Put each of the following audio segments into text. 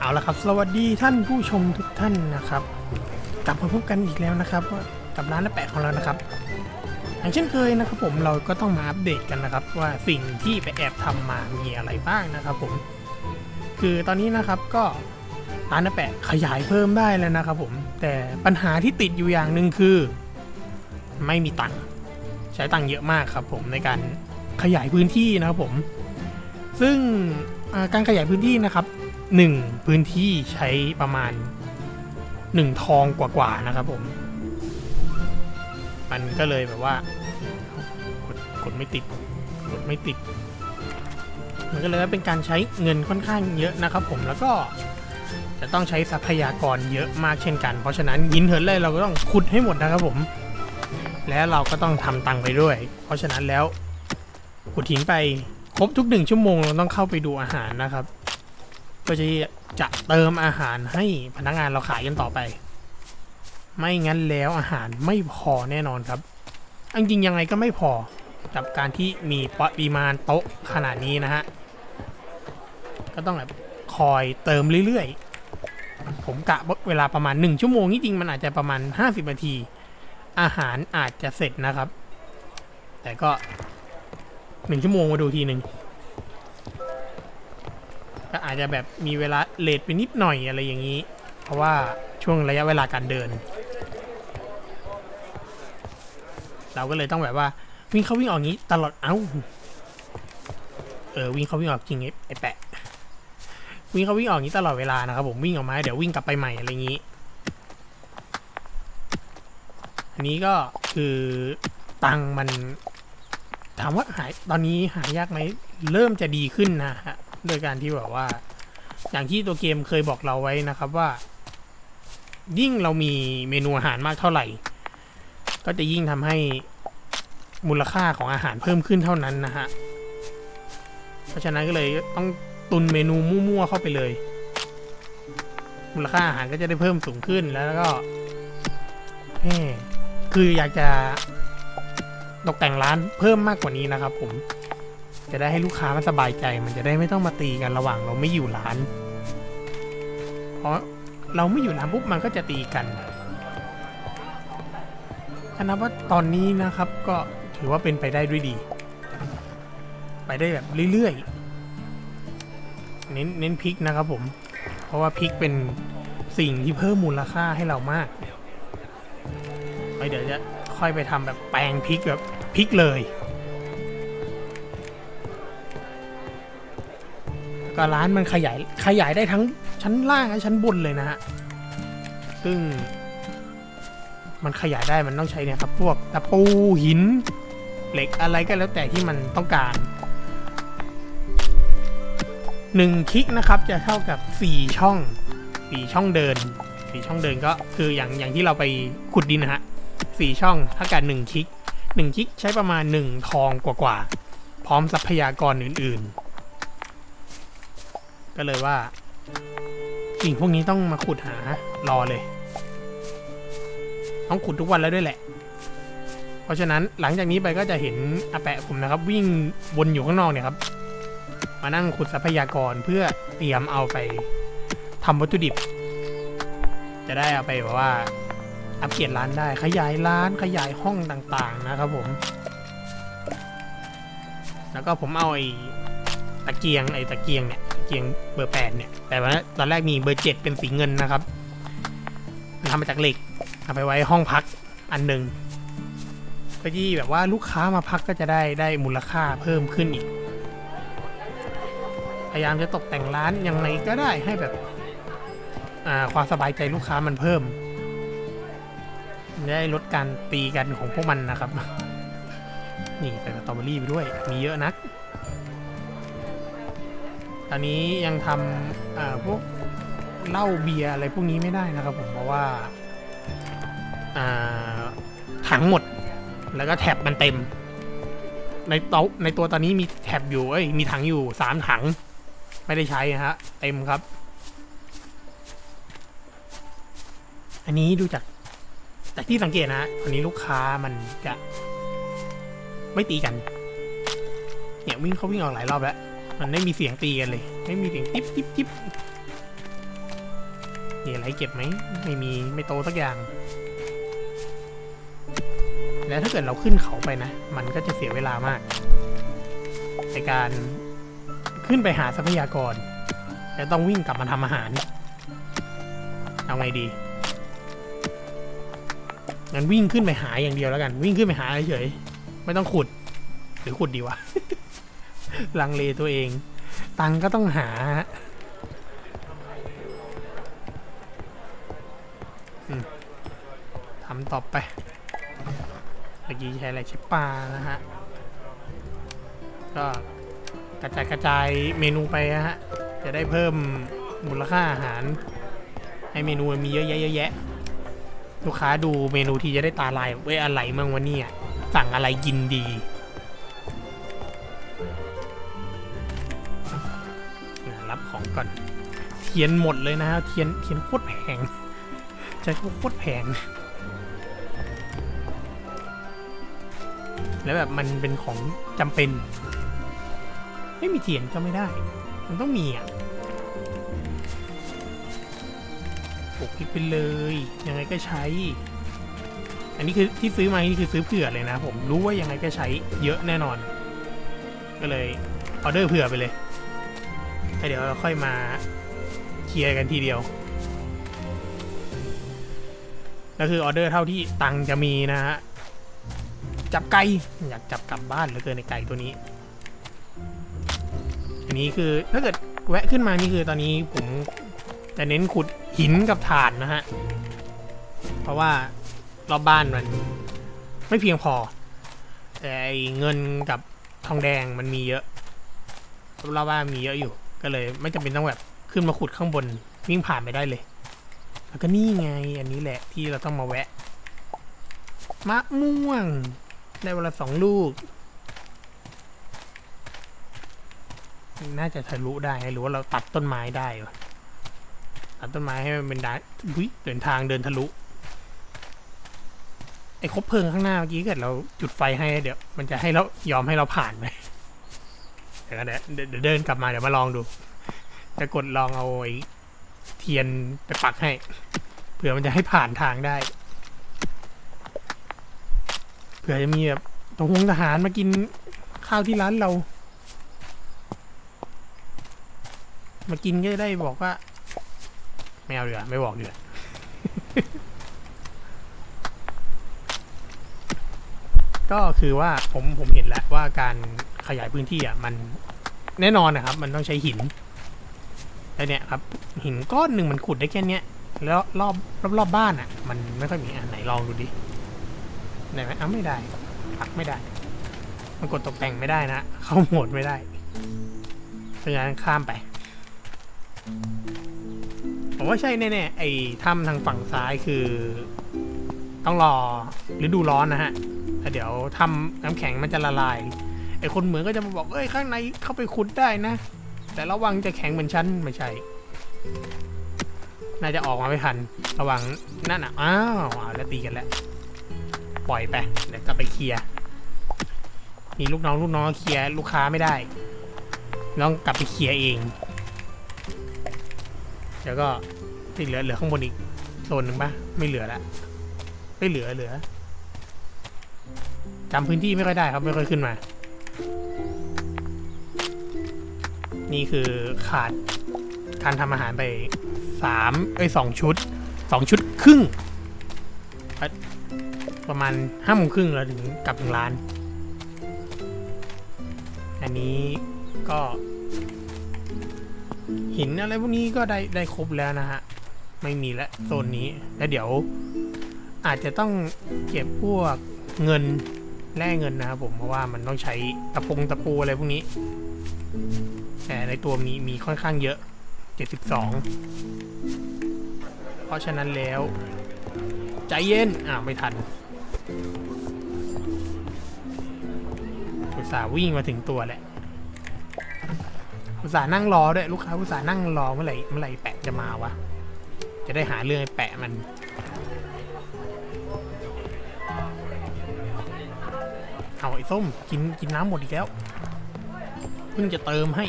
เอาละครับ สวัสดีท่านผู้ชมทุกท่านนะครับกลับมาพบกันอีกแล้วนะครับกับร้านน้าแปะของเรานะครับ อย่างเช่นเคยนะครับ ผมเราก็ต้องมาอัปเดตกันนะครับ ว่าสิ่งที่ไปแอบทำมามีอะไรบ้างนะครับ ผม คือตอนนี้นะครับก็ร้านน้าแปะขยายเพิ่มได้แล้วนะครับ ผมแต่ปัญหาที่ติดอยู่อย่างหนึ่งคือ ไม่มีตังค์ใช้ตังค์เยอะมากครับ ผมในการขยายพื้นที่นะครับผม ซึ่งการขยายพื้นที่นะครับ หนึ่งพื้นที่ใช้ประมาณหนึ่งทองกว่าๆนะครับผม มันก็เลยแบบว่ากดกดไม่ติดกดไม่ติด มันก็เลยเป็นการใช้เงินค่อนข้างเยอะนะครับผมแล้วก็จะต้องใช้ทรัพยากรเยอะมากเช่นกัน เพราะฉะนั้นยินเหินเลยเราก็ต้องขุดให้หมดนะครับผม แล้วเราก็ต้องทำตังค์ไปด้วย เพราะฉะนั้นแล้วขุดหินไปครบทุกหนึ่งชั่วโมงเราต้องเข้าไปดูอาหารนะครับ ก็จะจะเติมอาหารให้พนักงานเราขายกันต่อไป ไม่งั้นแล้วอาหารไม่พอแน่นอนครับอันจริงๆยังไงก็ไม่พอกับการที่มีปริมาณโต๊ะขนาดนี้นะฮะก็ต้องแบบคอยเติมเรื่อยๆ ผมกะเวลาประมาณ 1 ชั่วโมงนี่จริงมันอาจจะประมาณ 50นาที อาหารอาจจะเสร็จนะครับ แต่ก็ 1 ชั่วโมงมาดูทีหนึ่ง อาจจะแบบมีเวลาเลทไปนิดหน่อยอะไรอย่างนี้ เพราะว่าช่วงระยะเวลาการเดิน เราก็เลยต้องแบบว่า วิ่งเข้าวิ่งออกงี้ตลอดเอ้าเออวิ่งเข้าวิ่งออกจริงไอ้แปะวิ่งเข้าวิ่งออกงี้ตลอดเวลานะครับผมวิ่งออกมาเดี๋ยววิ่งกลับไปใหม่อะไรอย่างนี้ อันนี้ก็คือตังค์มันถามว่าหายตอนนี้หายากไหมเริ่มจะดีขึ้นนะฮะ โดยการที่แบบว่า อย่างที่ตัวเกมเคยบอกเราไว้นะครับว่า ยิ่งเรามีเมนูอาหารมากเท่าไหร่ ก็จะยิ่งทำให้มูลค่าของอาหารเพิ่มขึ้นเท่านั้นนะฮะ เพราะฉะนั้นก็เลยต้องตุนเมนูมั่วๆเข้าไปเลย มูลค่าอาหารก็จะได้เพิ่มสูงขึ้นแล้วก็แหมคืออยากจะตกแต่งร้านเพิ่มมากกว่านี้นะครับผม จะได้ให้ลูกค้ามันสบายใจ มันจะได้ไม่ต้องมาตีกันระหว่างเราไม่อยู่ร้าน เพราะเราไม่อยู่ร้านปุ๊บมันก็จะตีกันถ้านับว่าตอนนี้นะครับก็ถือว่าเป็นไปได้ด้วยดี ไปได้แบบเรื่อยๆ เน้นเน้นพริกนะครับผม เพราะว่าพริกเป็นสิ่งที่เพิ่มมูลค่าให้เรามากไว้เดี๋ยวจะค่อยไปทำแบบแปลงพริกแบบพริกเลย ก็ร้านมันขยายขยายได้ทั้งชั้นล่างและชั้นบนเลยนะฮะ ซึ่ง มันขยายได้มันต้องใช้เนี่ยครับ พวกตะปูหิน เหล็กอะไรก็แล้วแต่ที่มันต้องการหนึ่งคลิกนะครับจะเท่ากับสี่ช่องสี่ช่องเดินสี่ช่องเดินก็คืออย่างอย่างที่เราไปขุดดินนะฮะสี่ช่องเท่ากับหนึ่งคลิกหนึ่งคลิกใช้ประมาณหนึ่งทองกว่าๆพร้อมทรัพยากรอื่น ๆ ก็เลยว่าสิ่งพวกนี้ต้องมาขุดหารอเลย ต้องขุดทุกวันแล้วด้วยแหละ เพราะฉะนั้นหลังจากนี้ไปก็จะเห็นอาแปะผมนะครับ วิ่งวนอยู่ข้างนอกเนี่ยครับ มานั่งขุดทรัพยากรเพื่อเตรียมเอาไปทำวัตถุดิบ จะได้เอาไปแบบว่าอัปเกรดร้านได้ขยายร้านขยายห้องต่างๆนะครับผม แล้วก็ผมเอาไอ้ตะเกียงไอ้ตะเกียงเนี่ย เกียงเบอร์แปดเนี่ย แต่ว่าตอนแรกมีเบอร์เจ็ดเป็นสีเงินนะครับทำมาจากเหล็กเอาไปไว้ห้องพักอันหนึ่งเพื่อที่แบบว่าลูกค้ามาพักก็จะได้ได้มูลค่าเพิ่มขึ้นอีก พยายามจะตกแต่งร้านยังไงก็ได้ให้แบบอ่าความสบายใจลูกค้ามันเพิ่มจะได้ลดการตีกันของพวกมันนะครับ นี่ใส่สตรอเบอรี่ไปด้วย มีเยอะนัก ตอนนี้ยังทำพวกเหล้าเบียร์อะไรพวกนี้ไม่ได้นะครับผมเพราะว่าถังหมดแล้วก็แท็บมันเต็ม ในโต๊ะในตัวตอนนี้มีแท็บอยู่เอ้ยมีถังอยู่สามถัง ไม่ได้ใช้นะฮะเต็มครับ อันนี้ดูจากจากที่สังเกตนะตอนนี้ลูกค้ามันจะไม่ตีกัน เนี่ยวิ่งเขาวิ่งออกหลายรอบแล้ว มันไม่มีเสียงตีกันเลย ไม่มีเสียงจิ๊บจิ๊บจิ๊บมีอะไรเก็บไหมไม่มีไม่โตสักอย่าง แล้วถ้าเกิดเราขึ้นเขาไปนะ มันก็จะเสียเวลามาก ในการขึ้นไปหาทรัพยากรแล้วต้องวิ่งกลับมาทำอาหารเอาไงดีงั้นวิ่งขึ้นไปหาอย่างเดียวแล้วกัน วิ่งขึ้นไปหาเฉยไม่ต้องขุด หรือขุดดีวะ ลังเลตัวเอง ตังก็ต้องหา ทำต่อไป เมื่อกี้ใช้อะไรใช้ปลานะฮะ ก็กระจายกระจายเมนูไปนะฮะ จะได้เพิ่มมูลค่าอาหาร ให้เมนูมีเยอะแยะเยอะแยะลูกค้าดูเมนูที่จะได้ตาลายเว้ยอะไรมั่งวะเนี่ย สั่งอะไรกินดี ของก่อน เทียนหมดเลยนะฮะเทียนเทียนโคตรแพงใช้โคตรแพงแล้วแบบมันเป็นของจำเป็น ไม่มีเทียนก็ไม่ได้ มันต้องมีอะปกพริกไปเลย ยังไงก็ใช้ อันนี้คือที่ซื้อมานี่คือซื้อเผื่อเลยนะ ผมรู้ว่ายังไงก็ใช้เยอะแน่นอน ก็เลยออเดอร์เผื่อไปเลย เดี๋ยวเราค่อยมาเคลียร์กันทีเดียวแล้วคือออเดอร์เท่าที่ตังค์จะมีนะฮะ จับไก่อยากจับกลับบ้านเหลือเกินในไก่ตัวนี้ อันนี้คือถ้าเกิดแวะขึ้นมานี่คือตอนนี้ผมจะเน้นขุดหินกับถ่านนะฮะ เพราะว่ารอบบ้านมันไม่เพียงพอ แต่ไอ้เงินกับทองแดงมันมีเยอะรอบบ้านมีเยอะอยู่ ก็เลย ไม่จำเป็นต้องแบบขึ้นมาขุดข้างบนวิ่งผ่านไปได้เลย แล้วก็นี่ไงอันนี้แหละที่เราต้องมาแวะ มะม่วง ได้เวลาสองลูก น่าจะทะลุได้หรือว่าเราตัดต้นไม้ได้ตัดต้นไม้ให้มันเป็นได้เดินทางเดินทะลุไอ้คบเพลิงข้างหน้าเมื่อกี้เกิดเราจุดไฟให้เดี๋ยว มันจะให้เรายอมให้เราผ่านไหม ดี๋ยวกันเดี๋ยวเดี๋ยวเดินกลับมาเดี๋ยวมาลองดู จะกดลองเอาไอ้เทียนไปปักให้เผื่อมันจะให้ผ่านทางได้เผื่อจะมีแบบตรงทหารมากินข้าวที่ร้านเรา มากินก็จะได้บอกว่าไม่เอาเดือไม่บอกเดือก็คือว่าผมผมเห็นแล้วว่าการ ขยายพื้นที่อะมันแน่นอนนะครับ มันต้องใช้หินแล้วเนี่ยครับ หินก้อนหนึ่งมันขุดได้แค่เนี้ยแล้วรอบรอบรอบบ้านอะ มันไม่ค่อยมีอันไหนลองดูดิได้ไหมอ้าไม่ได้ปักไม่ได้ มันกดตกแต่งไม่ได้นะ เข้าโหมดไม่ได้เพราะฉะนั้นข้ามไปผมว่าใช่แน่ๆไอ้ถ้ำทางฝั่งซ้ายคือ ต้องรอฤดูร้อนนะฮะแล้วเดี๋ยวทำน้ำแข็งมันจะละลาย ไอคนเหมืองก็จะมาบอกเอ้ยข้างในเข้าไปขุดได้นะ แต่ระวังจะแข็งเหมือนฉันไม่ใช่ น่าจะออกมาไม่ทัน ระวังนั่นอะอ้าวอ้าแล้วตีกันแล้ว ปล่อยไปเดี๋ยวกลับไปเคลียร์นี่ลูกน้องลูกน้องเคลียร์ลูกค้าไม่ได้ต้องกลับไปเคลียร์เองเดี๋ยวก็ที่เหลือเหลือข้างบนอีกโซนหนึ่งปะไม่เหลือละไม่เหลือเหลือจำพื้นที่ไม่ค่อยได้ครับไม่ค่อยขึ้นมา นี่คือขาดการทำอาหารไปสามเอ้ยสองชุดสองชุดครึ่ง ประมาณห้าโมงครึ่งเราถึงกลับถึงร้าน อันนี้ก็ หินอะไรพวกนี้ก็ได้ได้ครบแล้วนะฮะ ไม่มีแล้วโซนนี้ แล้วเดี๋ยวอาจจะต้องเก็บพวกเงิน แลกเงินนะครับผมเพราะว่ามันต้องใช้ตะปงตะปูอะไรพวกนี้ แต่ในตัวมีมีค่อนข้างเยอะ 72 เพราะฉะนั้นแล้ว ใจเย็นอ่าไม่ทันอุตส่าห์วิ่งมาถึงตัวแหละอุตส่าห์นั่งรอด้วยลูกค้าอุตส่าห์นั่งรอเมื่อไหร่เมื่อไหร่แปะจะมาวะ จะได้หาเรื่องไอ้แปะมัน เอาไอ้ส้มกินกินน้ำหมดอีกแล้วเพิ่งจะเติมให้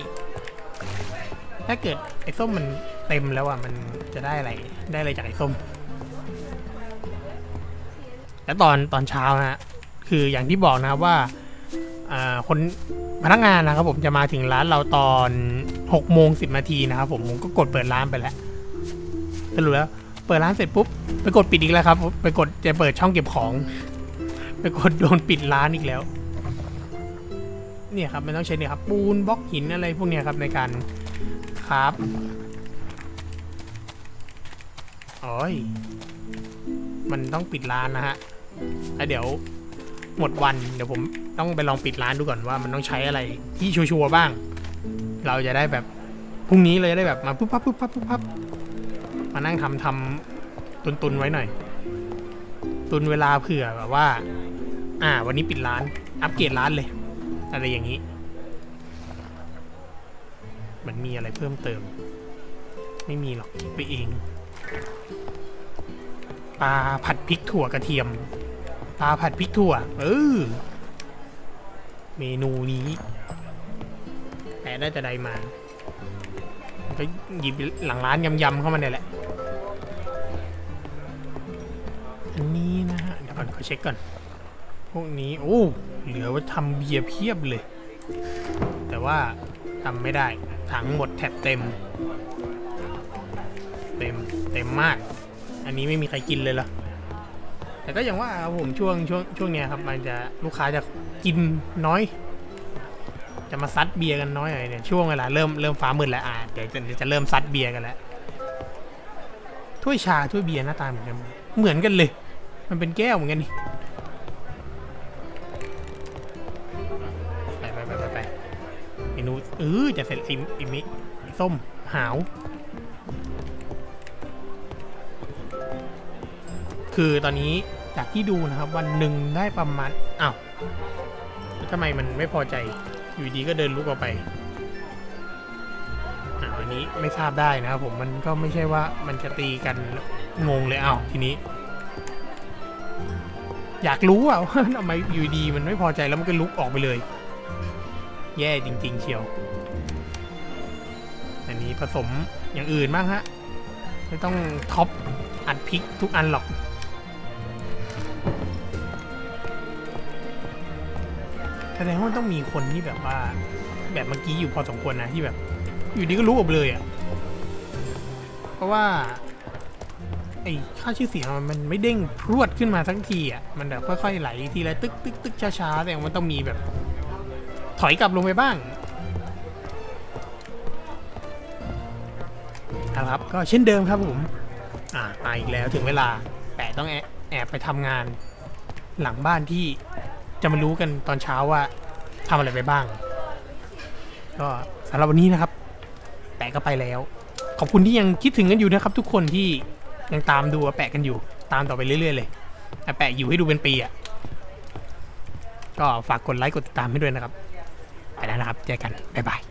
ถ้าเกิดไอ้ส้มมันเต็มแล้วอะมันจะได้อะไรได้อะไรจากไอ้ส้ม และตอนตอนเช้านะฮะคืออย่างที่บอกนะว่าอ่าคนพนักงานนะครับผมจะมาถึงร้านเราตอน6โมง10นาทีนะครับผมผมก็กดเปิดร้านไปแล้วสรุปแล้ว เปิดร้านเสร็จปุ๊บไปกดปิดอีกแล้วครับ ไปกดจะเปิดช่องเก็บของ ไปกดโดนปิดร้านอีกแล้ว เนี่ยครับมันต้องใช้เนี่ยครับปูนบล็อกหินอะไรพวกเนี้ยครับในการครับโอ้ยมันต้องปิดร้านนะฮะแล้วเดี๋ยวหมดวันเดี๋ยวผมต้องไปลองปิดร้านดูก่อนว่ามันต้องใช้อะไรที่ชัวร์ๆบ้าง เราจะได้แบบพรุ่งนี้เลยจะได้แบบมาปุ๊บปั๊บปุ๊บปั๊บปุ๊บปั๊บมานั่งทำทำตุนตุนๆไว้หน่อย ตุนเวลาเผื่อแบบว่า อ่า วันนี้ปิดร้าน อัปเกรดร้านเลย อะไรอย่างนี้ มันมีอะไรเพิ่มเติม ไม่มีหรอกคิดไปเอง ปลาผัดพริกถั่วกระเทียม ปลาผัดพริกถั่ว เออ เมนูนี้ แต่ได้แต่ใดมา ก็หยิบหลังร้านยำๆเข้ามาเนี่ยแหละอันนี้นะฮะ เดี๋ยวก่อนขอเช็คก่อน พวกนี้โอ้เหลือไว้ทำเบียร์เพียบเลย แต่ว่าทำไม่ได้ ถังหมดแถบเต็ม เต็ม เต็มมาก อันนี้ไม่มีใครกินเลยเหรอแต่ก็อย่างว่าครับผมช่วงช่วงช่วงเนี้ยครับมันจะลูกค้าจะกินน้อย จะมาซัดเบียร์กันน้อยหน่อยเนี่ยช่วงเวลาเริ่มเริ่มฟ้ามืดแล้วอะเดี๋ยวจะจะเริ่มซัดเบียร์กันแล้วถ้วยชาถ้วยเบียร์หน้าตาเหมือนกันเหมือนกันเลย มันเป็นแก้วเหมือนกันนี่ เออจะเสร็จไอ้ไอ้มิไอ้ส้มหาว คือตอนนี้จากที่ดูนะครับ วันหนึ่งได้ประมาณอ้าวทำไมมันไม่พอใจ อยู่ดีก็เดินลุกออกไปอันนี้ไม่ทราบได้นะครับผมมันก็ไม่ใช่ว่ามันจะตีกันงงเลยอ้าวทีนี้ อยากรู้อะว่าทำไมอยู่ดีมันไม่พอใจแล้วมันก็ลุกออกไปเลย แย่จริง ๆ เชียว อันนี้ผสมอย่างอื่นบ้างฮะ ไม่ต้องท็อปอัดพริกทุกอันหรอก แสดงว่าต้องมีคนที่แบบว่า แบบเมื่อกี้อยู่พอสมควรนะที่แบบ อยู่ดีก็รู้ออกเลยอะ่ะ เพราะว่าไอ้ค่าชื่อเสียงมันมันไม่เด้งพรวดขึ้นมาทั้งทีอะ มันแบบค่อยๆไหลทีละตึกตึกตึกช้าๆแต่มันต้องมีแบบ ถอยกลับลงไปบ้างนะครับ ก็เช่นเดิมครับผม อ่ามาอีกแล้วถึงเวลา แปะต้องแอบแอบไปทำงาน หลังบ้านที่จะมารู้กันตอนเช้าว่าทำอะไรไปบ้าง ก็สำหรับวันนี้นะครับ แปะก็ไปแล้ว ขอบคุณที่ยังคิดถึงกันอยู่นะครับ ทุกคนที่ยังตามดูว่าแปะกันอยู่ ตามต่อไปเรื่อย ๆ เลยแต่แปะอยู่ให้ดูเป็นปีอะก็ฝากกดไลค์กดติดตามให้ด้วยนะครับไป แล้วนะครับ เจอกัน บ๊ายบาย